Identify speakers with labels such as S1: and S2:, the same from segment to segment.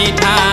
S1: मीठा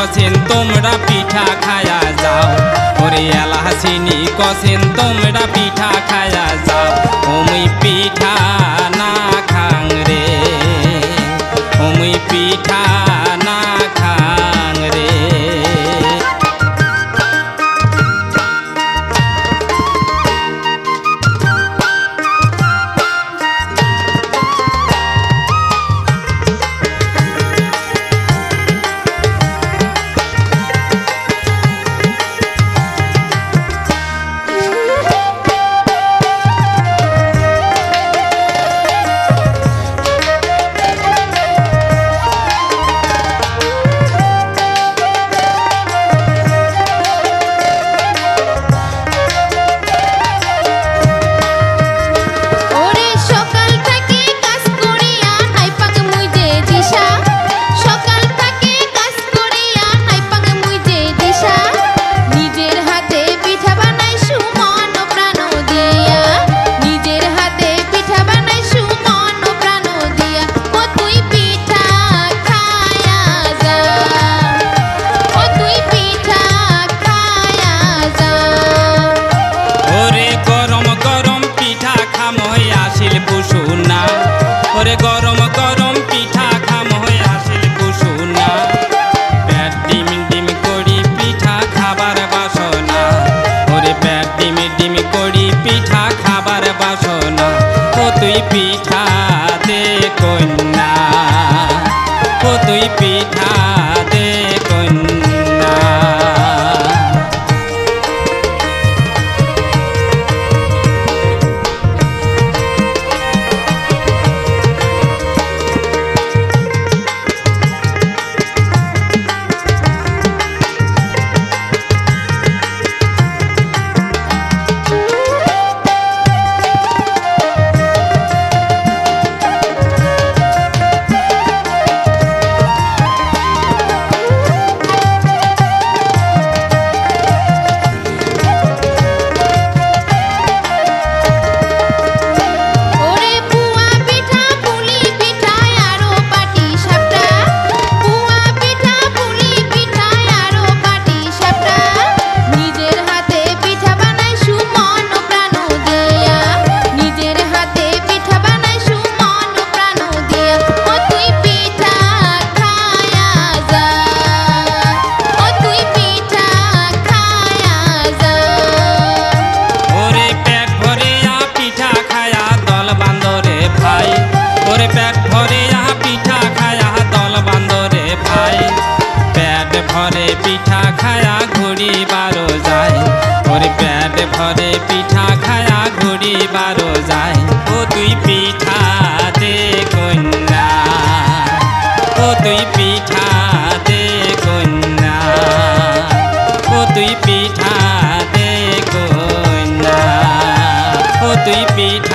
S1: কসেন তোমরা পিঠা খায়া যাও।
S2: ওরে এলাহাসিনি কসেন তোমরা পিঠা খায়া যাও। ওমি পিঠা
S1: পিঠা দে কন্যা। ও তুই পিঠা
S2: খায়া
S1: ঘুরি বারো যায়। ওর প্যাট ভরে পিঠা খায়া ঘুরি বারো যায়। ও তুই পিঠাতে কন্যা। ও তুই পিঠাতে কন্যা। ও তুই পিঠাতে কন্যা। ও তুই পিঠা